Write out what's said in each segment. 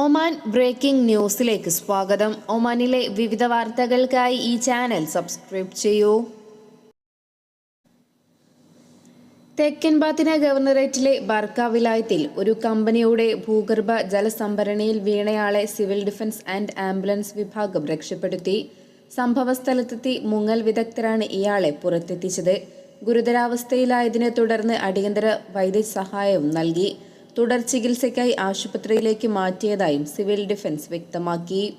Oman breaking ന്യൂസിലേക്ക് സ്വാഗതം. ഒമാനിലെ വിവിധ വാർത്തകൾക്കായി ഈ ചാനൽ സബ്സ്ക്രൈബ് ചെയ്യൂ. തെക്കൻ ബാത്തിന ഗവർണറേറ്റിലെ ബർക്ക വിലായത്തിൽ ഒരു കമ്പനിയുടെ ഭൂഗർഭ ജലസംഭരണിയിൽ വീണയാളെ സിവിൽ ഡിഫൻസ് ആൻഡ് ആംബുലൻസ് വിഭാഗം രക്ഷപ്പെടുത്തി. സംഭവസ്ഥലത്തെത്തി മുങ്ങൽ വിദഗ്ധരാണ് ഇയാളെ പുറത്തെത്തിച്ചത്. ഗുരുതരാവസ്ഥയിലായതിനെ തുടർന്ന് അടിയന്തര വൈദ്യസഹായവും നൽകി. തുടർ ചികിത്സയ്ക്കായി ആശുപത്രിയിലേക്ക് മാറ്റിയതായും സിവിൽ ഡിഫൻസ് വ്യക്തമാക്കി.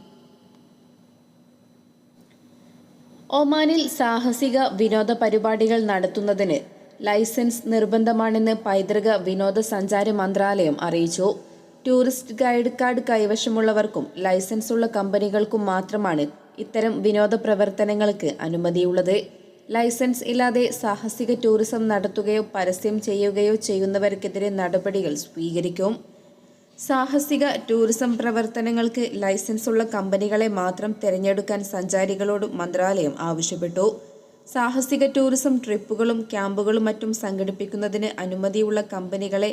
ഒമാനിൽ സാഹസിക വിനോദ പരിപാടികൾ നടത്തുന്നതിന് ലൈസൻസ് നിർബന്ധമാണെന്ന് പൈതൃക വിനോദസഞ്ചാര മന്ത്രാലയം അറിയിച്ചു. ടൂറിസ്റ്റ് ഗൈഡ് കാർഡ് കൈവശമുള്ളവർക്കും ലൈസൻസ് ഉള്ള കമ്പനികൾക്കും മാത്രമാണ് ഇത്തരം വിനോദ പ്രവർത്തനങ്ങൾക്ക് അനുമതിയുള്ളത്. ലൈസൻസ് ഇല്ലാതെ സാഹസിക ടൂറിസം നടത്തുകയോ പരസ്യം ചെയ്യുകയോ ചെയ്യുന്നവർക്കെതിരെ നടപടികൾ സ്വീകരിക്കും. സാഹസിക ടൂറിസം പ്രവർത്തനങ്ങൾക്ക് ലൈസൻസ് ഉള്ള കമ്പനികളെ മാത്രം തിരഞ്ഞെടുക്കാൻ സഞ്ചാരികളോട് മന്ത്രാലയം ആവശ്യപ്പെട്ടു. സാഹസിക ടൂറിസം ട്രിപ്പുകളും ക്യാമ്പുകളും മറ്റും സംഘടിപ്പിക്കുന്നതിന് അനുമതിയുള്ള കമ്പനികളെ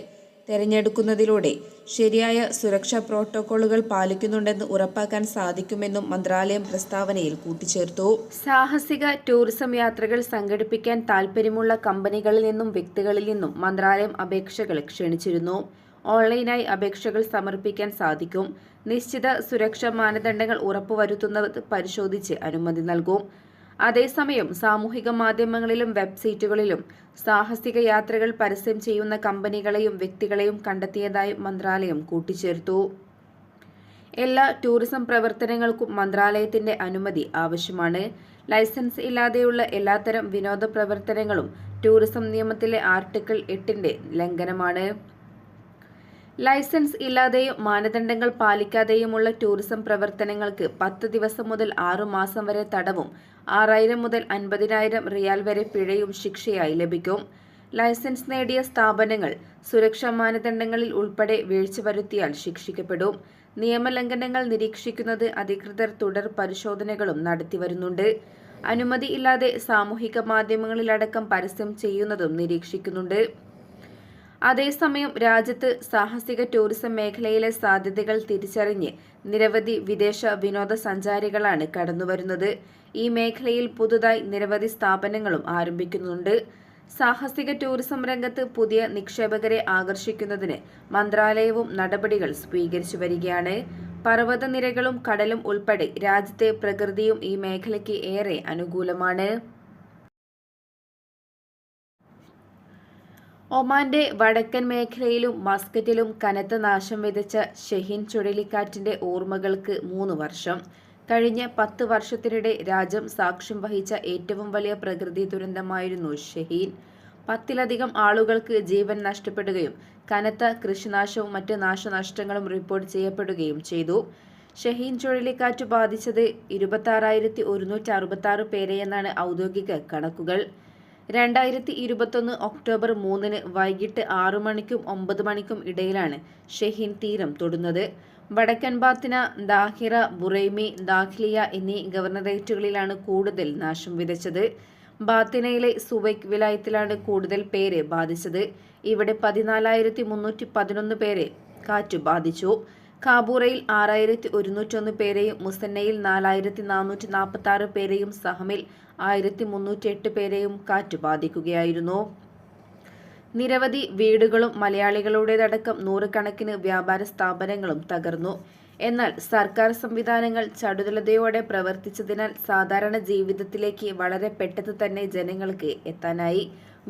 തെരഞ്ഞെടുക്കുന്നതിലൂടെ ശരിയായ സുരക്ഷാ പ്രോട്ടോക്കോളുകൾ പാലിക്കുന്നുണ്ടെന്ന് ഉറപ്പാക്കാൻ സാധിക്കുമെന്നും മന്ത്രാലയം പ്രസ്താവനയിൽ കൂട്ടിച്ചേർത്തു. സാഹസിക ടൂറിസം യാത്രകൾ സംഘടിപ്പിക്കാൻ താൽപ്പര്യമുള്ള കമ്പനികളിൽ നിന്നും വ്യക്തികളിൽ നിന്നും മന്ത്രാലയം അപേക്ഷകൾ ക്ഷണിച്ചിരുന്നു. ഓൺലൈനായി അപേക്ഷകൾ സമർപ്പിക്കാൻ സാധിക്കും. നിശ്ചിത സുരക്ഷാ മാനദണ്ഡങ്ങൾ ഉറപ്പുവരുത്തുന്നത് പരിശോധിച്ച് അനുമതി നൽകും. അതേസമയം സാമൂഹിക മാധ്യമങ്ങളിലും വെബ്സൈറ്റുകളിലും സാഹസിക യാത്രകൾ പരസ്യം ചെയ്യുന്ന കമ്പനികളെയും വ്യക്തികളെയും കണ്ടെത്തിയതായി മന്ത്രാലയം കൂട്ടിച്ചേർത്തു. എല്ലാ ടൂറിസം പ്രവർത്തനങ്ങൾക്കും മന്ത്രാലയത്തിന്റെ അനുമതി ആവശ്യമാണ്. ലൈസൻസ് ഇല്ലാതെയുള്ള എല്ലാത്തരം വിനോദ പ്രവർത്തനങ്ങളും ടൂറിസം നിയമത്തിലെ ആർട്ടിക്കിൾ എട്ടിന്റെ ലംഘനമാണ്. ലൈസൻസ് ഇല്ലാതെയും മാനദണ്ഡങ്ങൾ പാലിക്കാതെയുമുള്ള ടൂറിസം പ്രവർത്തനങ്ങൾക്ക് പത്ത് ദിവസം മുതൽ ആറു മാസം വരെ തടവും ആറായിരം മുതൽ അൻപതിനായിരം റിയാൽ വരെ പിഴയും ശിക്ഷയായി ലഭിക്കും. ലൈസൻസ് നേടിയ സ്ഥാപനങ്ങൾ സുരക്ഷാ മാനദണ്ഡങ്ങളിൽ ഉൾപ്പെടെ വീഴ്ച വരുത്തിയാൽ ശിക്ഷിക്കപ്പെടും. നിയമലംഘനങ്ങൾ നിരീക്ഷിക്കുന്നത് അധികൃതർ തുടർ പരിശോധനകളും നടത്തിവരുന്നുണ്ട് അനുമതി ഇല്ലാതെ സാമൂഹിക മാധ്യമങ്ങളിലടക്കം പരസ്യം ചെയ്യുന്നതും നിരീക്ഷിക്കുന്നുണ്ട്. അതേസമയം രാജ്യത്ത് സാഹസിക ടൂറിസം മേഖലയിലെ സാധ്യതകൾ തിരിച്ചറിഞ്ഞ് നിരവധി വിദേശ വിനോദസഞ്ചാരികളാണ് കടന്നുവരുന്നത്. ഈ മേഖലയിൽ പുതുതായി നിരവധി സ്ഥാപനങ്ങളും ആരംഭിക്കുന്നുണ്ട്. സാഹസിക ടൂറിസം രംഗത്ത് പുതിയ നിക്ഷേപകരെ ആകർഷിക്കുന്നതിന് മന്ത്രാലയവും നടപടികൾ സ്വീകരിച്ചു വരികയാണ്. പർവതനിരകളും കടലും ഉൾപ്പെടെ രാജ്യത്തെ പ്രകൃതിയും ഈ മേഖലയ്ക്ക് ഏറെ അനുകൂലമാണ്. ഒമാന്റെ വടക്കൻ മേഖലയിലും മസ്കറ്റിലും കനത്ത നാശം വിതച്ച ഷെഹിൻ ചുഴലിക്കാറ്റിന്റെ ഓർമ്മകൾക്ക് മൂന്ന് വർഷം. കഴിഞ്ഞ പത്ത് വർഷത്തിനിടെ രാജ്യം സാക്ഷ്യം വഹിച്ച ഏറ്റവും വലിയ പ്രകൃതി ദുരന്തമായിരുന്നു ഷെഹീൻ. പത്തിലധികം ആളുകൾക്ക് ജീവൻ നഷ്ടപ്പെടുകയും കനത്ത കൃഷിനാശവും മറ്റ് നാശനഷ്ടങ്ങളും റിപ്പോർട്ട് ചെയ്യപ്പെടുകയും ചെയ്തു. ഷഹീൻ ചുഴലിക്കാറ്റ് ബാധിച്ചത് ഇരുപത്തി ആറായിരത്തി ഒരുന്നൂറ്റി അറുപത്തി ആറ് പേരെയെന്നാണ് ഔദ്യോഗിക കണക്കുകൾ. രണ്ടായിരത്തി ഇരുപത്തൊന്ന് ഒക്ടോബർ മൂന്നിന് വൈകിട്ട് ആറു മണിക്കും ഒമ്പത് മണിക്കും ഇടയിലാണ് ഷഹീൻ തീരം തൊടുന്നത്. വടക്കൻ ബാത്തിന ദാഹിറ ബുറൈമി ദാഖ്ലിയ എന്നീ ഗവർണറേറ്റുകളിലാണ് കൂടുതൽ നാശം വിതച്ചത്. ബാത്തിനയിലെ സുവൈക് വിലായത്തിലാണ് കൂടുതൽ പേരെ ബാധിച്ചത്. ഇവിടെ പതിനാലായിരത്തി മുന്നൂറ്റി പതിനൊന്ന് പേരെ കാറ്റ് ബാധിച്ചു. കാബൂറയിൽ ആറായിരത്തി ഒരുന്നൂറ്റൊന്ന് പേരെയും മുസന്നയിൽ നാലായിരത്തി നാനൂറ്റി നാൽപ്പത്തി ആറ് പേരെയും സഹമിൽ ആയിരത്തി മുന്നൂറ്റി എട്ട് പേരെയും കാറ്റ് ബാധിക്കുകയായിരുന്നു നിരവധി വീടുകളും മലയാളികളുടേതടക്കം നൂറുകണക്കിന് വ്യാപാര സ്ഥാപനങ്ങളും തകർന്നു. എന്നാൽ സർക്കാർ സംവിധാനങ്ങൾ ചടുലതയോടെ പ്രവർത്തിച്ചതിനാൽ സാധാരണ ജീവിതത്തിലേക്ക് വളരെ പെട്ടെന്ന് തന്നെ ജനങ്ങൾക്ക് എത്താനായി.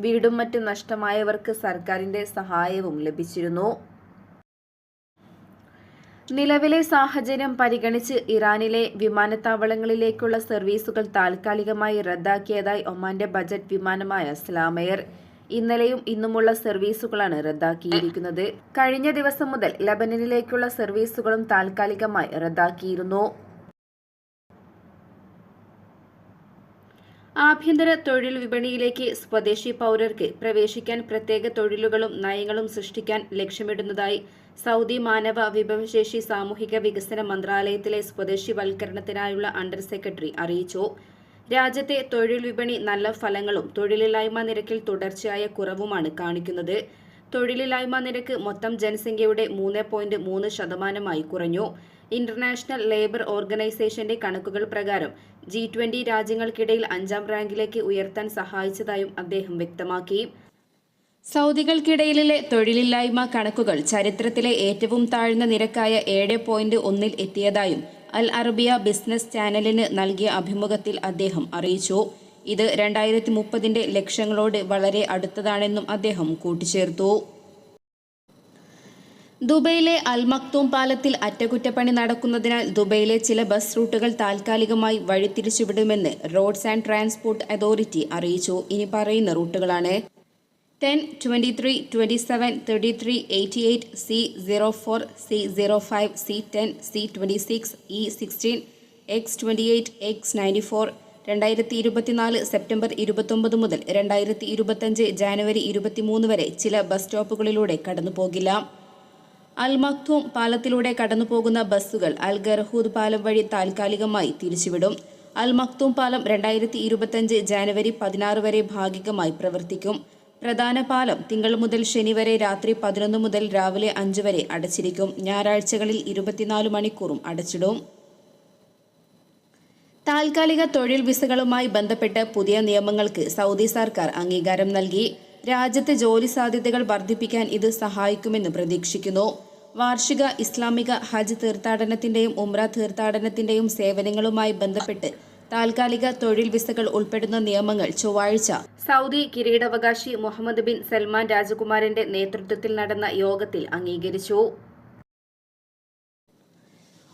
വീടും മറ്റും നഷ്ടമായവർക്ക് സർക്കാരിന്റെ സഹായവും ലഭിച്ചിരുന്നു. നിലവിലെ സാഹചര്യം പരിഗണിച്ച് ഇറാനിലെ വിമാനത്താവളങ്ങളിലേക്കുള്ള സർവീസുകൾ താൽക്കാലികമായി റദ്ദാക്കിയതായി ഒമാന്റെ ബജറ്റ് വിമാനമായ സ്ലാമയർ. ഇന്നലെയും ഇന്നുമുള്ള സർവീസുകളാണ് റദ്ദാക്കിയിരിക്കുന്നത്. കഴിഞ്ഞ ദിവസം മുതൽ ലബനനിലേക്കുള്ള സർവീസുകളും താൽക്കാലികമായി റദ്ദാക്കിയിരുന്നു. ആഭ്യന്തര തൊഴിൽ വിപണിയിലേക്ക് സ്വദേശി പൗരർക്ക് പ്രവേശിക്കാൻ പ്രത്യേക തൊഴിലുകളും നയങ്ങളും സൃഷ്ടിക്കാൻ ലക്ഷ്യമിടുന്നതായി സൗദി മാനവ വിഭവശേഷി സാമൂഹിക വികസന മന്ത്രാലയത്തിലെ സ്വദേശിവൽക്കരണത്തിനായുള്ള അണ്ടർ സെക്രട്ടറി അറിയിച്ചു. രാജ്യത്തെ തൊഴിൽ വിപണി നല്ല ഫലങ്ങളും തൊഴിലില്ലായ്മ നിരക്കിൽ തുടർച്ചയായ കുറവുമാണ് കാണിക്കുന്നത്. തൊഴിലില്ലായ്മ നിരക്ക് മൊത്തം ജനസംഖ്യയുടെ മൂന്ന് പോയിന്റ് മൂന്ന് ശതമാനമായി കുറഞ്ഞു. ഇന്റർനാഷണൽ ലേബർ ഓർഗനൈസേഷന്റെ കണക്കുകൾ പ്രകാരം ജി ട്വന്റി രാജ്യങ്ങൾക്കിടയിൽ അഞ്ചാം റാങ്കിലേക്ക് ഉയർത്താൻ സഹായിച്ചതായും അദ്ദേഹം വ്യക്തമാക്കി. സൗദികൾക്കിടയിലെ തൊഴിലില്ലായ്മ കണക്കുകൾ ചരിത്രത്തിലെ ഏറ്റവും താഴ്ന്ന നിരക്കായ ഏഴ് പോയിന്റ് ഒന്നിൽ എത്തിയതായും അൽ അറബിയ ബിസിനസ് ചാനലിന് നൽകിയ അഭിമുഖത്തിൽ അദ്ദേഹം അറിയിച്ചു. ഇത് രണ്ടായിരത്തി മുപ്പതിന്റെ ലക്ഷ്യങ്ങളോട് വളരെ അടുത്തതാണെന്നും അദ്ദേഹം കൂട്ടിച്ചേർത്തു. ദുബൈയിലെ അൽ മക്തൂം പാലത്തിൽ അറ്റകുറ്റപ്പണി നടക്കുന്നതിനാൽ ദുബൈയിലെ ചില ബസ് റൂട്ടുകൾ താൽക്കാലികമായി വഴിതിരിച്ചുവിടുമെന്ന് റോഡ്സ് ആൻഡ് ട്രാൻസ്പോർട്ട് അതോറിറ്റി അറിയിച്ചു. ഇനി പറയുന്ന റൂട്ടുകളാണ്. Ten twenty three twenty seven thirty three eighty eight C zero four C zero five C ten C twenty six E sixteen X twenty eight X ninety four രണ്ടായിരത്തി ഇരുപത്തിനാല് September ഇരുപത്തൊമ്പത് മുതൽ രണ്ടായിരത്തി ഇരുപത്തഞ്ച് ജാനുവരി ഇരുപത്തിമൂന്ന് വരെ ചില ബസ് സ്റ്റോപ്പുകളിലൂടെ കടന്നുപോകില്ല. അൽ മക്തൂം പാലത്തിലൂടെ കടന്നുപോകുന്ന ബസ്സുകൾ അൽ ഗർഹൂദ് പാലം വഴി താൽക്കാലികമായി തിരിച്ചുവിടും. അൽ മക്തൂം പാലം രണ്ടായിരത്തി ഇരുപത്തഞ്ച് ജാനുവരി പതിനാറ് വരെ ഭാഗികമായി പ്രവർത്തിക്കും. പ്രധാന പാലം തിങ്കൾ മുതൽ ശനി വരെ രാത്രി പതിനൊന്ന് മുതൽ രാവിലെ അഞ്ച് വരെ അടച്ചിരിക്കും. ഞായറാഴ്ചകളിൽ ഇരുപത്തിനാല് മണിക്കൂറും അടച്ചിടും. താൽക്കാലിക തൊഴിൽ വിസകളുമായി ബന്ധപ്പെട്ട് പുതിയ നിയമങ്ങൾക്ക് സൗദി സർക്കാർ അംഗീകാരം നൽകി. രാജ്യത്തെ ജോലി സാധ്യതകൾ വർദ്ധിപ്പിക്കാൻ ഇത് സഹായിക്കുമെന്ന് പ്രതീക്ഷിക്കുന്നു. വാർഷിക ഇസ്ലാമിക ഹജ്ജ് തീർത്ഥാടനത്തിന്റെയും ഉംറ തീർത്ഥാടനത്തിന്റെയും സേവനങ്ങളുമായി ബന്ധപ്പെട്ട് താൽക്കാലിക തൊഴിൽ വിസകൾ ഉൾപ്പെടുന്ന നിയമങ്ങൾ ചൊവ്വാഴ്ച. സൗദി കിരീടാവകാശി മുഹമ്മദ് ബിൻ സൽമാൻ രാജകുമാരന്റെ നേതൃത്വത്തിൽ നടന്ന യോഗത്തിൽ അംഗീകരിച്ചു.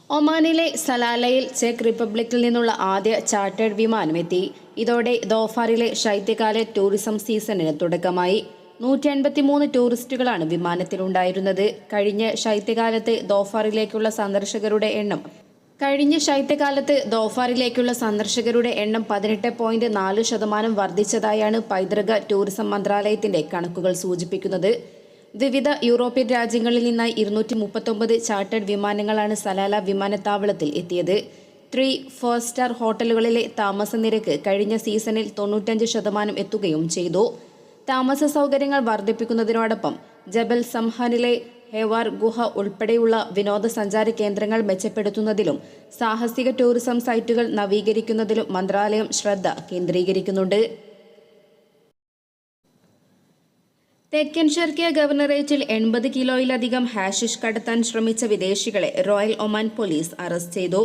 ഒമാനിലെ സലാലയിൽ ചെക്ക് റിപ്പബ്ലിക്കിൽ നിന്നുള്ള ആദ്യ ചാർട്ടേഡ് വിമാനം എത്തി. ഇതോടെ ദോഫാറിലെ ശൈത്യകാല ടൂറിസം സീസണിന് തുടക്കമായി. നൂറ്റി അൻപത്തിമൂന്ന് ടൂറിസ്റ്റുകളാണ് വിമാനത്തിലുണ്ടായിരുന്നത്. കഴിഞ്ഞ ശൈത്യകാലത്ത് ദോഫാറിലേക്കുള്ള സന്ദർശകരുടെ എണ്ണം കഴിഞ്ഞ ശൈത്യകാലത്ത് ദോഫാറിലേക്കുള്ള സന്ദർശകരുടെ എണ്ണം പതിനെട്ട് പോയിന്റ് നാല് ശതമാനം വർദ്ധിച്ചതായാണ് പൈതൃക ടൂറിസം മന്ത്രാലയത്തിന്റെ കണക്കുകൾ സൂചിപ്പിക്കുന്നത്. വിവിധ യൂറോപ്യൻ രാജ്യങ്ങളിൽ നിന്നായി ഇരുന്നൂറ്റി മുപ്പത്തൊമ്പത് ചാർട്ടേഡ് വിമാനങ്ങളാണ് സലാല വിമാനത്താവളത്തിൽ എത്തിയത്. ത്രീ ഫോർ സ്റ്റാർ ഹോട്ടലുകളിലെ താമസ നിരക്ക് കഴിഞ്ഞ സീസണിൽ തൊണ്ണൂറ്റഞ്ച് ശതമാനം എത്തുകയും ചെയ്തു. താമസ സൗകര്യങ്ങൾ വർദ്ധിപ്പിക്കുന്നതിനോടൊപ്പം ജബൽ സംഹാനിലെ ഹെവാർ ഗുഹ ഉൾപ്പെടെയുള്ള വിനോദസഞ്ചാര കേന്ദ്രങ്ങൾ മെച്ചപ്പെടുത്തുന്നതിലും സാഹസിക ടൂറിസം സൈറ്റുകൾ നവീകരിക്കുന്നതിലും മന്ത്രാലയം ശ്രദ്ധ കേന്ദ്രീകരിക്കുന്നുണ്ട്. തെക്കൻ ഷർക്കിയ ഗവർണറേറ്റിൽ എൺപത് കിലോയിലധികം ഹാഷിഷ് കടത്താൻ ശ്രമിച്ച വിദേശികളെ റോയൽ ഒമാൻ പോലീസ് അറസ്റ്റ് ചെയ്തു.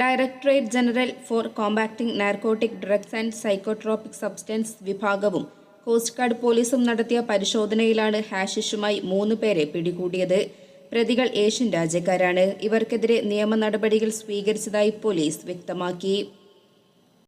Directorate general for combating narcotic drugs and psychotropic substance വിഭാഗവും കോസ്റ്റ് ഗാർഡ് പോലീസും നടത്തിയ പരിശോധനയിലാണ് ഹാഷിഷുമായി മൂന്ന് പേരെ പിടികൂടിയത്. പ്രതികൾ ഏഷ്യൻ രാജ്യക്കാരാണ്. ഇവർക്കെതിരെ നിയമ നടപടികൾ സ്വീകരിച്ചതായി പോലീസ് വ്യക്തമാക്കി.